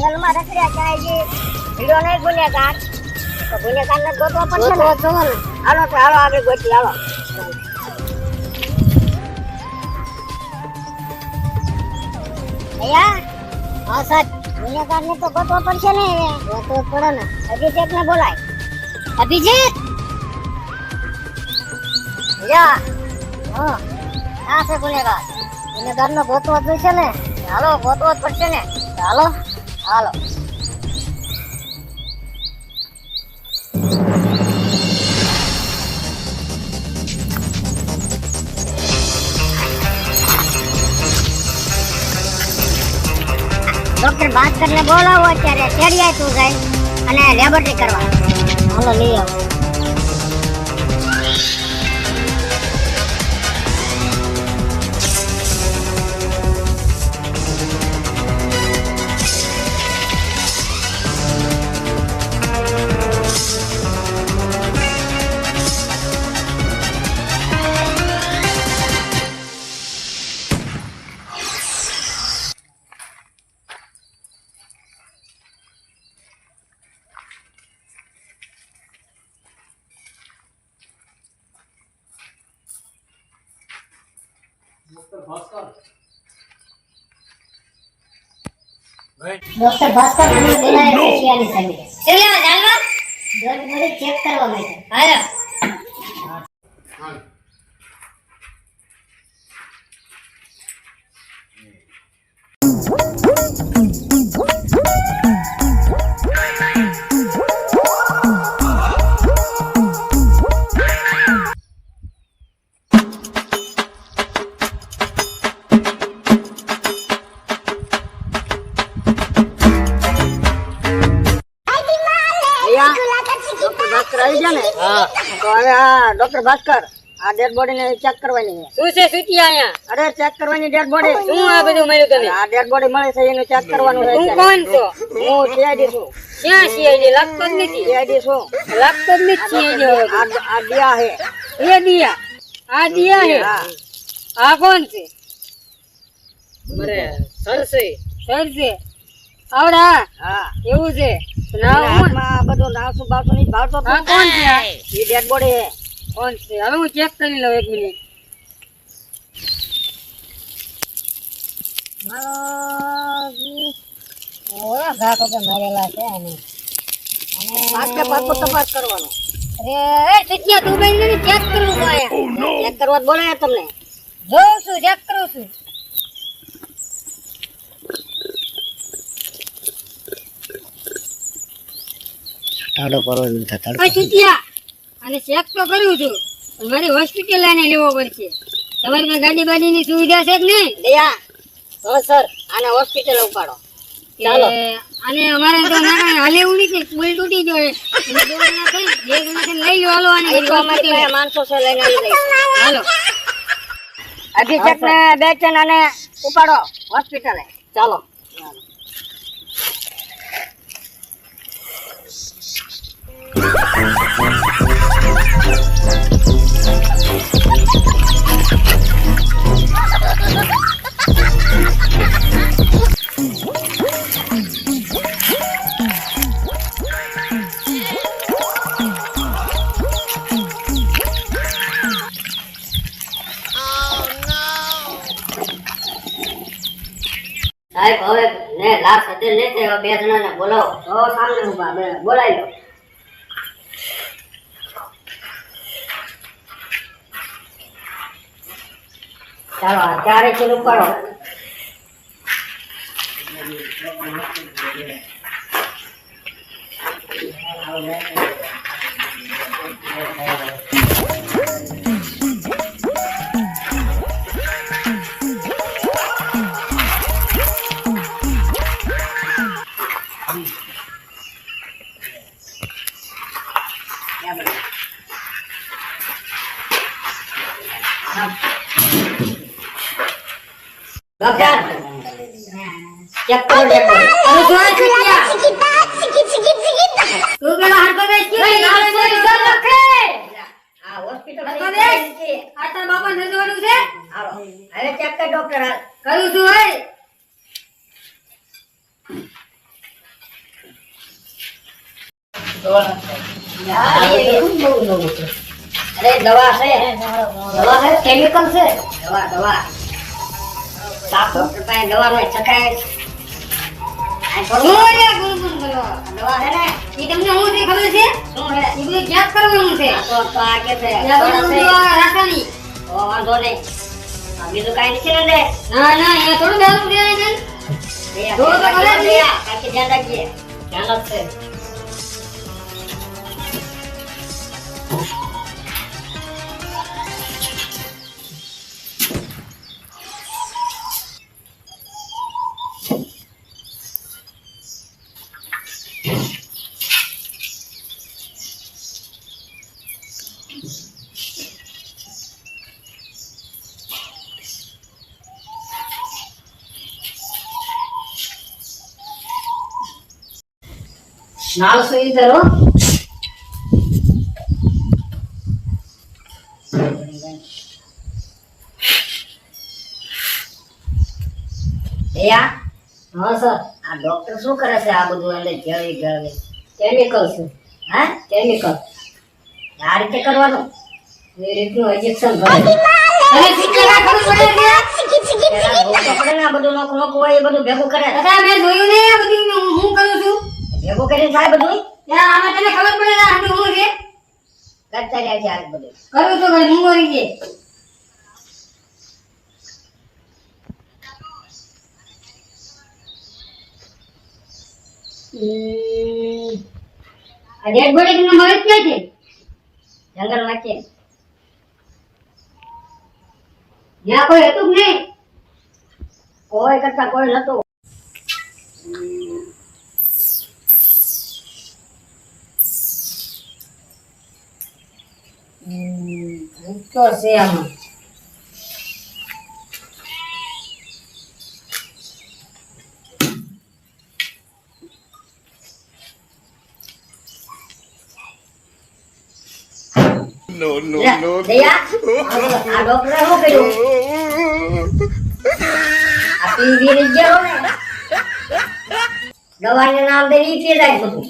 જંગલમાં રખડ્યા ક્યાંય જે હીરો નહીં ગુનેગાર. તો ગુનેગારને ગોતવો પડશે ને? હાલો તો હાલો આગળ ગોતી હાલો. ભૈયા હા સાહેબ. ગુનેગાર ને તો ગોતવો પડશે ને ગોતવો પડે ને. અભિષેકને બોલાય. અભિજીત ભૈયા હા. આ છે ગુનેગાર? ગુનેગારનો ગોતવો જોઈશે ને? હાલો ગોતવો જ પડશે ને. હાલો. હાલો. ડોક્ટર ભાસ્કરને બોલાવો અત્યારે. તેડિયા તું જાય અને લેબોરેટરી કરવા. હાલો લઈ આવો. ડોક્ટર ભાસ્કર જાનવા મને ચેક કરવા માટે. હાલો. ડોક્ટર ભાસ્કર આ ડેડ બોડી ને ચેક કરવાની છે. શું છે સુતી અહીંયા? અરે ચેક કરવાની ડેડ બોડી શું આ બધું મળ્યું તને? આ ડેડ બોડી મળે છે એનું ચેક કરવાનું છે હું કોણ છો? હું સીઆઈડી છું. ક્યાં સીઆઈડી લાગતો જ નથી. સીઆઈડી છું. લાગતો જ નથી સીઆઈડી આ આ દિયા હે એ દિયા. આ દિયા હે હા. આ કોણ છે? બરે સર છે. સર છે. આવડા. હા. એવું છે? ના બધું નામ શું આ બધું નાસુ બાસુ નહીં ભાવતો તો. કોણ છે એ ડેડ બોડી હે કોણ છે. હવે હું ચેક કરી લઉં એક મિનિટ ઓલા ઘા કે મારેલા છે અને પાકે પાકો તપાસ કરવાનો. અરે એ સત્યા તું બેન ને ચેક કરવું તો ચેક કરવા બોલે તમને. જોઉં છું ચેક કરું છું. ટાડો કરો અને ચેક તો કર્યું છું. મારી હોસ્પિટલ લઈને લેવો પડશે. તમારી પાસે ગાડી બાડીની સુવિધા છે કે નહીં? દયા હા સર આને હોસ્પિટલ ઉપાડો. ચાલો. અને અમારે તો ના હાલે એવું નથી પુલ તૂટી ગયો લઈ લો હાલો પાસે માણસો છે લઈને આવી. હાલો. અભિષેક ને બેચન અને ઉપાડો હોસ્પિટલે ચાલો. સાહેબ હવે ને લાશ હજર લેતે હવે બે જણાને બોલાવો તો સામને ઊભા બે બોલાવી લો ચાલો આ ચારે કરો. Thank ડોક્ટર સાફ ડોક્ટર પાસે દવા નો ચકાય આ થોડું અલ્યા ગુણગુણ બોલો. દવા હે ને ઈ તમને હું થી ખબર છે? શું હે? ઈ બધું ક્યાંક કરવાનું છે. તો તો આ કે છે. આ રાસાયણિક. તો વાંધો નહીં. આ બીજું કાઈ નથી ને? ના ના અહીંયા થોડું દારૂ દેવાય ને. દયા, તો છે. દયા. ધ્યાન રાખજે ધ્યાન જ ನಾಲ್ಕು ಇದ್ದರು ડોક્ટર શું કરે છે આ બધું? એટલે જળી જળી કેમિકલ છે. હા? કેમિકલ આ રીતે કરવાનું? એ રીતનું ઇન્જેક્શન ભરે ખબર પડે છે પેલા રોગ તો પડે ને આ બધું નોક હોય એ બધું ભેગું કરે. દાદા મેં જોયું ને આ બધું હું કરું છું? ભેગું કરીને થાય બધું? આમાં તને ખબર પડે આ બધું હું છે? કરતા જાય છે આ બધું. કરું તો ભાઈ હું કરી છે ડેડ બોડી નું મગજ ક્યાં છે? જંગલમાં છે ત્યાં કોઈ હતું જ નહીં. કોઈ કરતા કોઈ નતું તો છે આમાં. લે, no. દયા, આ ડોક્ટરે શું કર્યું આ પીવી ને ગયો ને દવાને નામ દે પી જાય બધું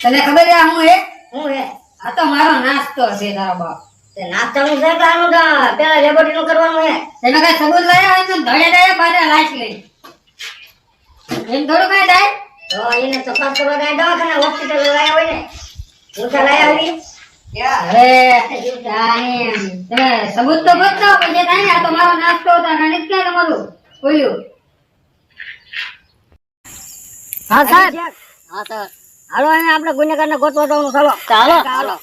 તને ખબર છે હું હે શું હે આ તો મારો નાસ્તો છે તારો બાપ તે નાસ્તાનું છે કે આનું દ- પેલા લેબોરેટરીનું કરવાનું હે તમે કઈ સબૂત લાયા હોય તો ધડે ધડે પાછા લાશ લઈ એમ થોડું કઈ થાય તો એને તપાસ કરવા જાય દવાખાને હોસ્પિટલ લાયા હોય ને હું તો લાયા જાણે તમે સબૂત તો બતાવો પછી થાય ને આ તો મારો નાસ્તો હતો ગણિત ક્યાં તમારું બોલ્યું. હા સર હાલો એને આપણે ગુનેગારને ગોતવા જવાનું ચાલો. ચાલો ચાલો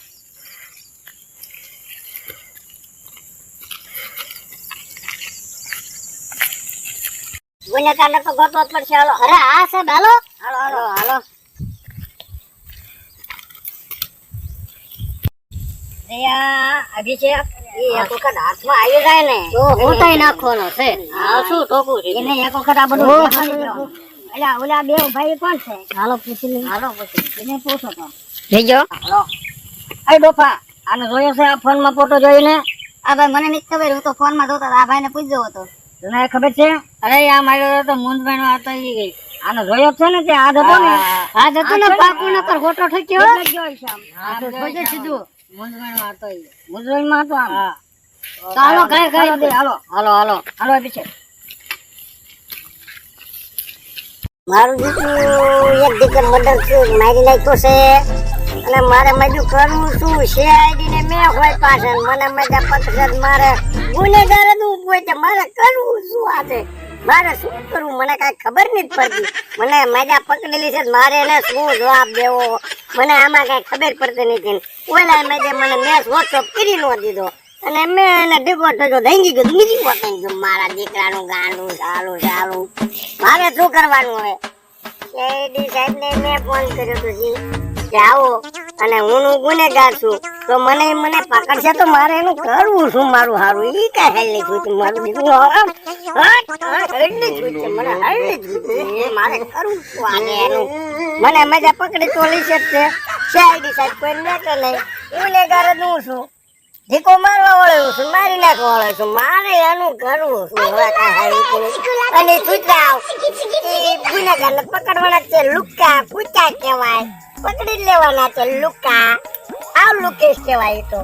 ગુનેગારને તો ગોતવા જ પડશે હાલો. અરે હા સાહેબ હાલો. હાલો હાલો હાલો. અભિષેક એ એક વખત હાથમાં આવી જાય ને. તો હોતાય નાખવાનો છે. હા શું ટોકું છે? એને એક વખત આ બધું દેખાડી ઓલા બે ભાઈ કોણ છે? હાલો પૂછી લે હાલો પૂછી એને પૂછો તો. જઈજો હાલો. અરે ડોફા. આને જોયો છે આ ફોનમાં ફોટો જોઈને? આ ભાઈ મને નથી ખબર હું તો ફોનમાં જોતો આ ભાઈ ને પૂછજો હતો. તને ખબર છે? અરે આ માર્યો તો મૂંઝવણમાં હતો ઈ ગઈ. આનો જોયો છે ને તે? આ હતો ને? આ હતો ને પાકુ ન? પર ફોટો ઠક્યો. તો સીધું મૂંઝવણ હતો ઈ મૂંઝવણ હતો આમ. ચાલો ઘરે ઘરે હાલો હાલો. હાલો હાલો. અભિષેક મારું દીકરું એક દીકર મર્ડર મારી નાખ્યો છે. અને મારે મજુ કરવું શું છે આઈડી મેં હોય પાછળ. મને મજા પકડ મારે ગુનેગાર જ હોય છે. મારે કરવું શું આ છે મારે શું કરવું? મને કાંઈ ખબર નથી પડતી. મને મજા પકડેલી છે મારે એને શું જવાબ દેવો? મને આમાં કઈ ખબર પડતી નથી. ઓલા મજે મને મેં વોટ્સઅપ કરી નો દીધો. અને મેં એને ડીગો ઠગો ધંગી ગયો. બીજી પોતાની ગયું? મારા દીકરાનું ગાંડું ચાલું ચાલું મારે શું કરવાનું હવે? શેરડી સાહેબને મેં ફોન કર્યો તો જી. આવો, અને હું ગુનેગાર છું. તો મને મને પકડશે તો મારે એનું કરવું શું? મારું સારું એ કાંઈ હેલ મારું દીકરું મને હેલ નહીં જોઈતું મારે કરવું શું આને એનું. મને મજા પકડી તો છે તે. સાઈડી સાઈડ કોઈ લેટર નહીં ગુનેગાર જ હું છું. ધીકો મારવા વાળો છું મારી નાખવા વાળો છું. મારે એનું કરવું છું. હવે કાંઈ અને છૂટાવ ગુનેગારને પકડવાના છે લુક્કા પૂચા કહેવાય. પકડી લેવાના છે લુક્કા આ લુકેશ કહેવાય તો.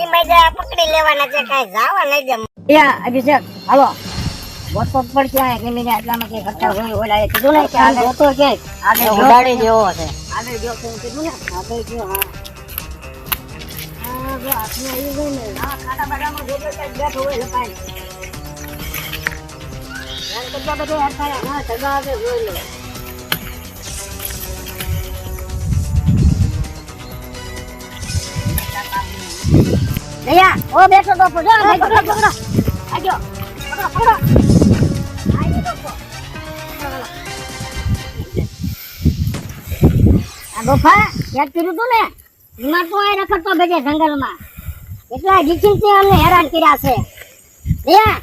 એ મજા પકડી લેવાના છે કાંઈ જાવા નહીં દે. યા અભિષેક હાલો. વોટ્સઅપ પર ક્યાં કેમી ને આટલામાં કઈ ખર્ચા હોય ઓલા એ કીધું ને કે આગળ જોતો કે આગળ જો. ઉડાડી જેવો છે આગળ જો તો કીધું ને આગળ જો હા હા, જો હાથમાં આવી ગયું ને. હા, ખાડા બાડામાં જો તો ક્યાંક બેઠો હોય લપાઈને. એમ કરતા બધે હરખાયા. હા, સગા આવે જોઈ લો. દયા, ઓ બેઠો તો પકડો, પકડો, પકડો. આજો, પકડો, પકડો. આ યાદ કર્યું તું ને એમાં તો આ રખડતો ભેગે જંગલમાં. એટલા જીચીનથી અમને હેરાન કર્યા છે. દયા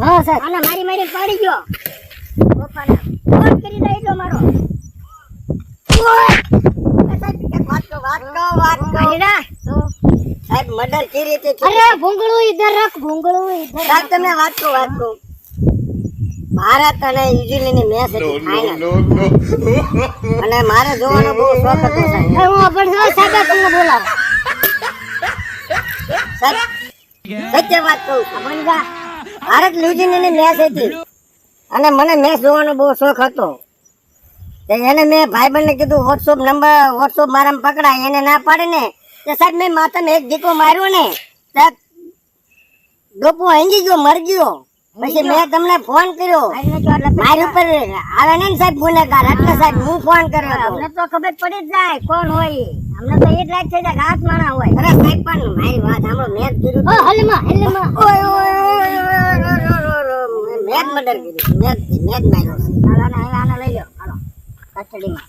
હા સર આને મારી મારી પાડી ગયો. ગોફાને ફોન કરી દઈ દો મારો. ઓય! એ સાહેબ, મર્ડર કેવી રીતે અરે ભૂંગળું ઇધર રખ ભૂંગળું ઇધર સાહેબ તમને વાત કહું વાત કહું ભારત અને ન્યુઝીલેન્ડની મેચ હતી. અને મારે જોવાનો બહુ શોખ હતો સાહેબ. હું પણ સાહેબ તમને બોલાવો. સત્ય વાત કહું મનગા ભારત ન્યુઝીલેન્ડની મેચ હતી. અને મને મેચ જોવાનો બહુ શોખ હતો. એને મેં ભાઈબંધને કીધું વોટ્સઅપ નંબર વોટ્સઅપ મારા પકડાય એને ના પાડે ને. તો સાહેબ મેં માથામાં એક દીકો માર્યો ને. તો ડોપો હંગી ગયો મર ગયો. પછી મેં તમને ફોન કર્યો મારી ઉપર આવે ને સાહેબ ગુનેગાર એટલે સાહેબ હું ફોન કર્યો અમને તો ખબર પડી જ જાય કોણ હોય અમને તો એ જ લાગ થઈ જાય હાથ માણા હોય અરે સાહેબ પણ મારી વાત સાંભળો મેં જ કર્યું ઓ હલમાં હલમાં ઓય ઓય મેં જ મર્ડર કર્યું મેં જ મેં જ માર્યો આને લઈ લો હાલો કસ્ટડીમાં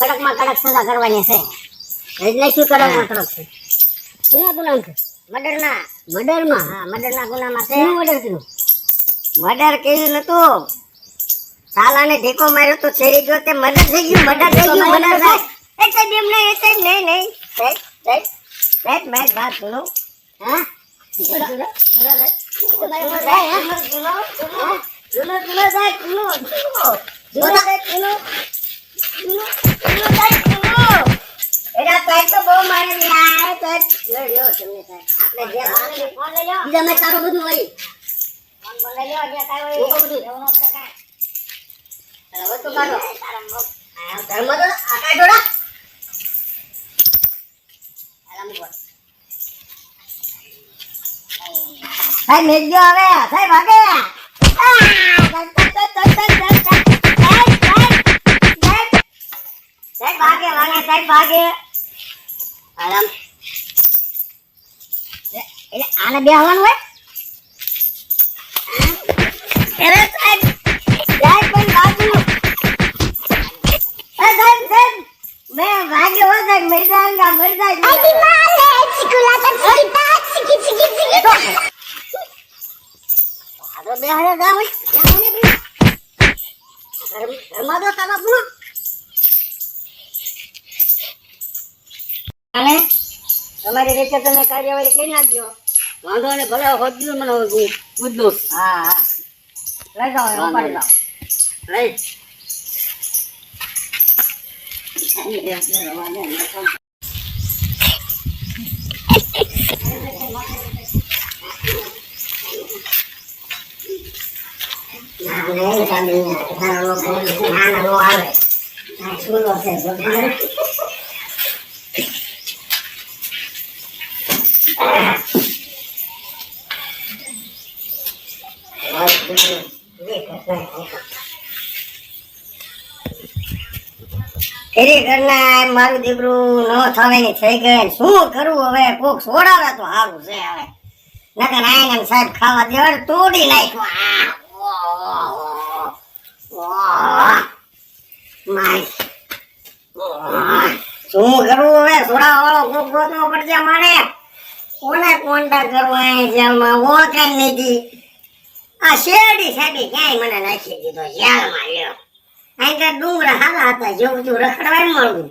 કડકમાં કડક સજા કરવાની છે એટલે શું કડકમાં કડક છે કેના ગુનામ છે મર્ડરના મર્ડરમાં હા મર્ડરના ગુનામાં છે મર્ડર કર્યું મર્ડર કર્યું નતું સાલાને ઢેકો માર્યો તો છેડી ગયો તે મર્ડર થઈ ગયું મર્ડર થઈ ગયું મર્ડર થાય એ સાહેબ એમ નહીં એ સાહેબ નહીં નહીં સાહેબ સાહેબ સાહેબ મારી વાત બોલો હા જુનો જુનો જુનો સાહેબ જુનો જુનો જુનો સાહેબ મેઘજો હવે સાહેબ સાહેબ આગે વાગે સાહેબ આગે આને બેહવાનું હોય? સાહેબ બાજુ. સાહેબ સાહેબ મેં વાગે હો સાહેબ ગા મરી જાય આઈ મારે ચિકુલા તો ચિકી પા ચિકી ચિકી ચિકી આ હોય ઘરમાં તો તમે અને તમારી રીતે તમે કાર્યવાહી કરી નાખજો વાંધો ને ભલે હોજનું મને બુદ્ધું હા હા લઈ જાઓ ઉપાડી જાઓ લઈ Nah, ini kan di, kan lo, kan lo, kan lo, kan lo, kan lo, kan lo, kan lo, ઘરે ઘરના મારું દીકરું ન થવાની થઈ ગઈ શું કરવું હવે? કોક સોડાવે તો સારું છે હવે. નકર આયન સાહેબ ખાવા દેવાડ તોડી નાખ્યો. શું કરું હવે? સોડા વાળો કોક ગોતવો પડશે મારે. કોને કોન્ટેક્ટ કરવો અહીં જેલમાં? ઓ કાંઈ આ શેરડી સાહેબે ક્યાંય મને નાખી દીધો જેલમાં લ્યો. અહીં તો ડુંગરા હારા હતા, જેવું બધું રખડવા મળવું.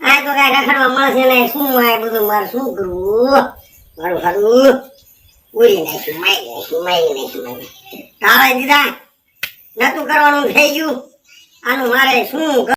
આ તો કાંઈ રખડવા મળશે ને શું આ બધું મારે શું કરવું? મારું ખરું ઉડી નાખ્યું મારી નાખ્યું મારી નાખ્યું મારી તારા દીધા? નતું કરવાનું, થઈ ગયું. આનું મારે શું